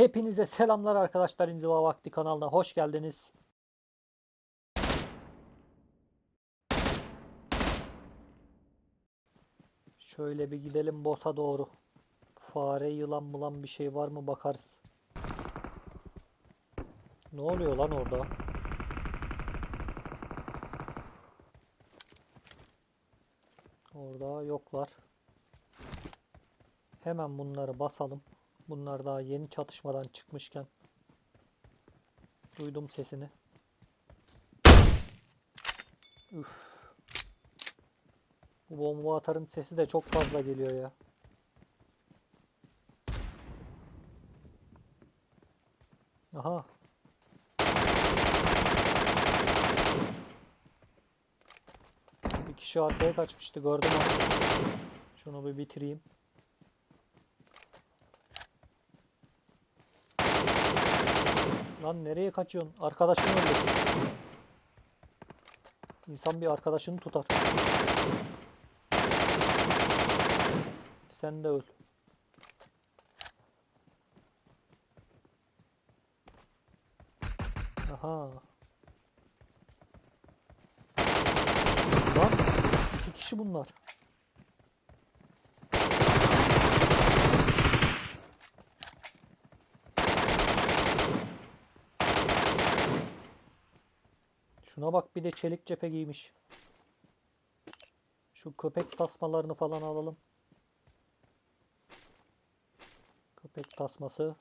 Hepinize selamlar arkadaşlar İnziva Vakti kanalına hoş geldiniz. Şöyle bir gidelim boss'a doğru. Fare, yılan mılan bir şey var mı bakarız. Ne oluyor lan orada? Orada yoklar. Hemen bunları basalım. Bunlar daha yeni çatışmadan çıkmışken. Duydum sesini. Üf. Bu bomba atarın sesi de çok fazla geliyor ya. Aha. Bir kişi arkaya kaçmıştı gördüm onu. Şunu bir bitireyim. Lan nereye kaçıyorsun? Arkadaşını öldür. İnsan bir arkadaşını tutar. Sen de öl. Aha. Lan iki kişi bunlar. Şuna bak bir de çelik cephe giymiş. Şu köpek tasmalarını falan alalım. Köpek tasması.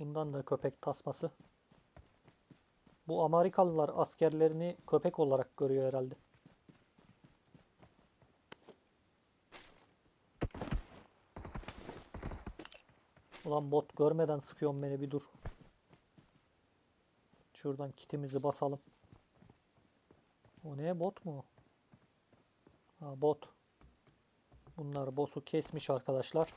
Bundan da köpek tasması. Bu Amerikalılar askerlerini köpek olarak görüyor herhalde. Ulan bot görmeden sıkıyorsun beni bir dur. Şuradan kitimizi basalım. O ne bot mu? Ha bot. Bunlar boss'u kesmiş arkadaşlar.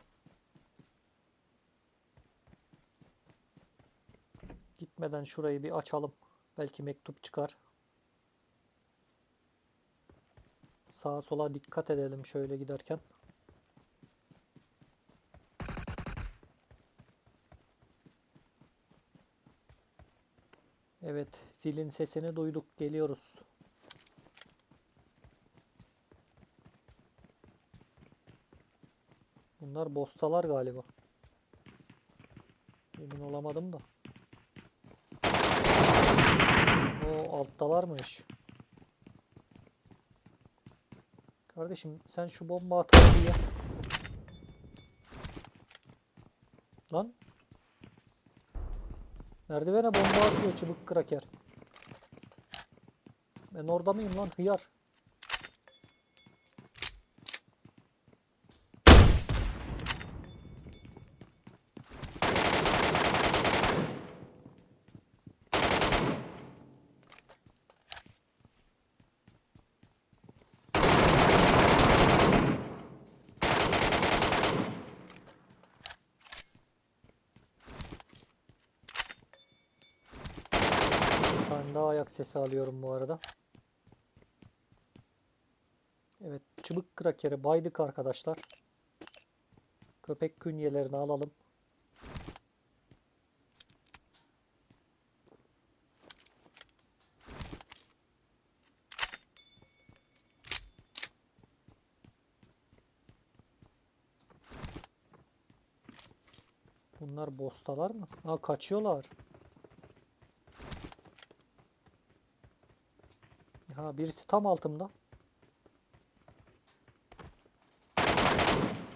Gitmeden şurayı bir açalım. Belki mektup çıkar. Sağa sola dikkat edelim şöyle giderken. Evet, zilin sesini duyduk. Geliyoruz. Bunlar bostalar galiba. Emin olamadım da. O alttalarmış. Kardeşim sen şu bomba at hadi ya. Lan. Merdivene bomba atıyor çubuk kraker. Ben orada mıyım lan hıyar? Bir tane daha ayak sesi alıyorum bu arada. Evet, çubuk krakeri baydık arkadaşlar. Köpek künyelerini alalım. Bunlar bostalar mı? Ha kaçıyorlar. Ha birisi tam altımda.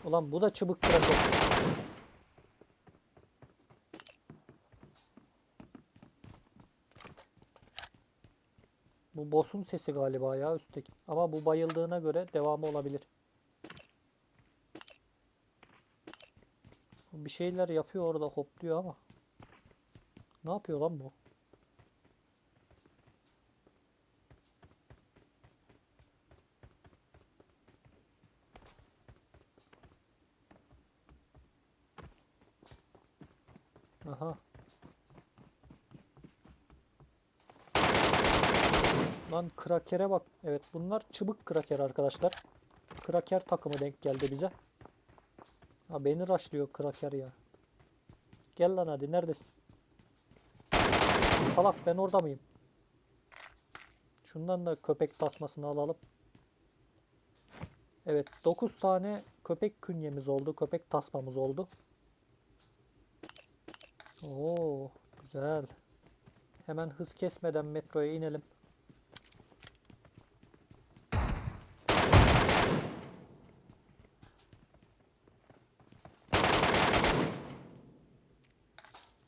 Ulan bu da çubuk kraker. Bu boss'un sesi galiba ya üstteki. Ama bu bayıldığına göre devamı olabilir. Bir şeyler yapıyor orada hopluyor ama. Ne yapıyor lan bu? Aha. Lan krakere bak. Evet bunlar çubuk kraker arkadaşlar. kraker takımı denk geldi bize. Ha beni raşlıyor kraker ya. Gel lan hadi neredesin? Salak ben orada mıyım? Şundan da köpek tasmasını alalım. Evet 9 tane köpek künyemiz oldu. Köpek tasmamız oldu. Oo güzel. Hemen hız kesmeden metroya inelim.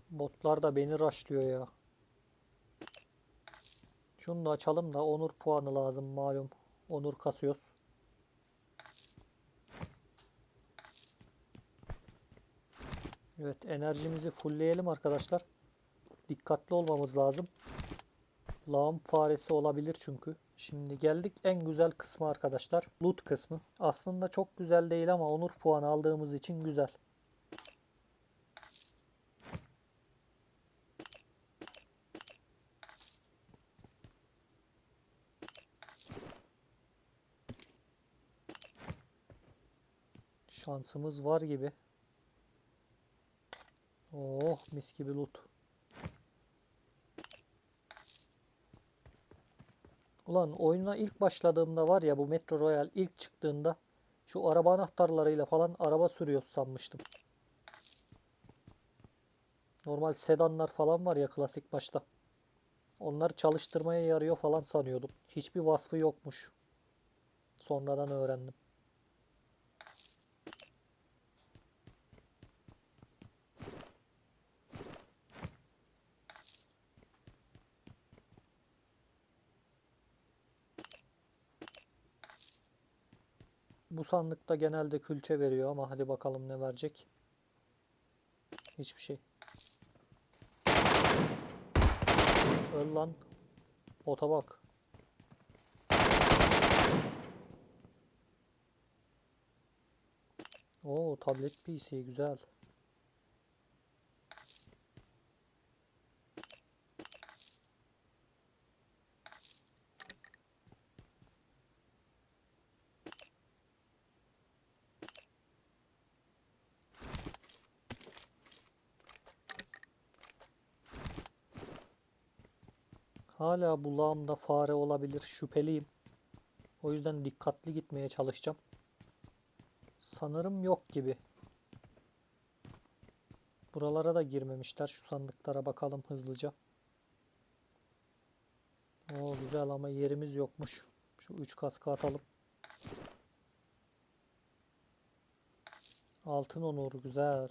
Botlar da beni raşlıyor ya. Şunu da açalım da onur puanı lazım malum. Onur kasıyoruz. Evet enerjimizi fullleyelim arkadaşlar. Dikkatli olmamız lazım. Lağım faresi olabilir çünkü. Şimdi geldik en güzel kısmı arkadaşlar. Loot kısmı. Aslında çok güzel değil ama onur puanı aldığımız için güzel. Şansımız var gibi. Oh mis gibi loot. Ulan oyuna ilk başladığımda var ya bu Metro Royal ilk çıktığında şu araba anahtarlarıyla falan araba sürüyoruz sanmıştım. Normal sedanlar falan var ya klasik başta. Onlar çalıştırmaya yarıyor falan sanıyordum. Hiçbir vasfı yokmuş. Sonradan öğrendim. Bu sandıkta genelde külçe veriyor ama hadi bakalım ne verecek. Hiçbir şey. Öl lan. Bota bak. Oo tablet PC güzel. Hala bulağımda fare olabilir. Şüpheliyim. O yüzden dikkatli gitmeye çalışacağım. Sanırım yok gibi. Buralara da girmemişler. Şu sandıklara bakalım hızlıca. Oo güzel ama yerimiz yokmuş. Şu 3 kaskı atalım. Altın onur güzel.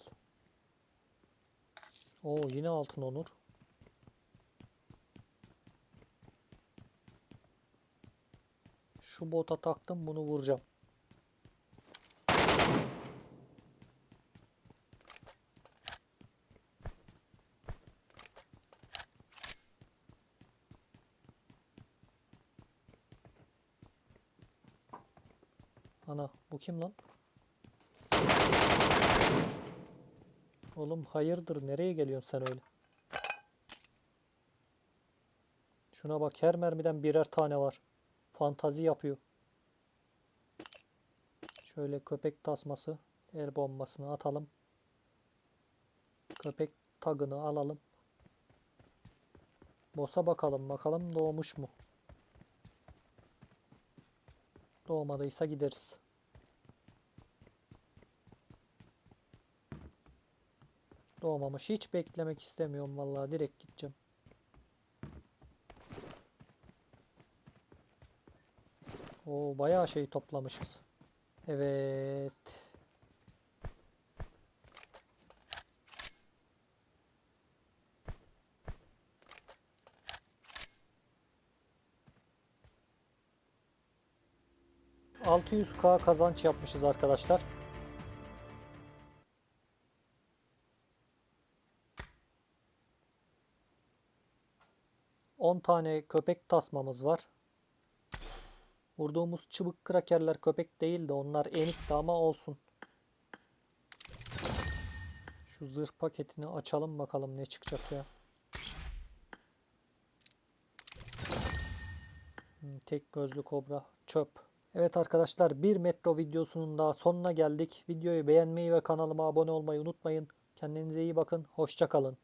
Oo yine altın onur. Şu bota taktım bunu vuracağım. Ana bu kim lan? Oğlum hayırdır nereye geliyorsun sen öyle? Şuna bak her mermiden birer tane var. Fantazi yapıyor. Şöyle köpek tasması, el bombasını atalım. Köpek tagını alalım. Boss'a bakalım, bakalım doğmuş mu? Doğmadıysa gideriz. Doğmamış. Hiç beklemek istemiyorum vallahi direkt gideceğim. Oo bayağı şey toplamışız. Evet. ...600k kazanç yapmışız arkadaşlar. ...10 tane köpek tasmamız var. Vurduğumuz çıbık krakerler köpek değil de onlar enikti ama olsun. Şu zırh paketini açalım bakalım ne çıkacak ya. Hmm, tek gözlü kobra çöp. Evet arkadaşlar bir metro videosunun daha sonuna geldik. Videoyu beğenmeyi ve kanalıma abone olmayı unutmayın. Kendinize iyi bakın. Hoşça kalın.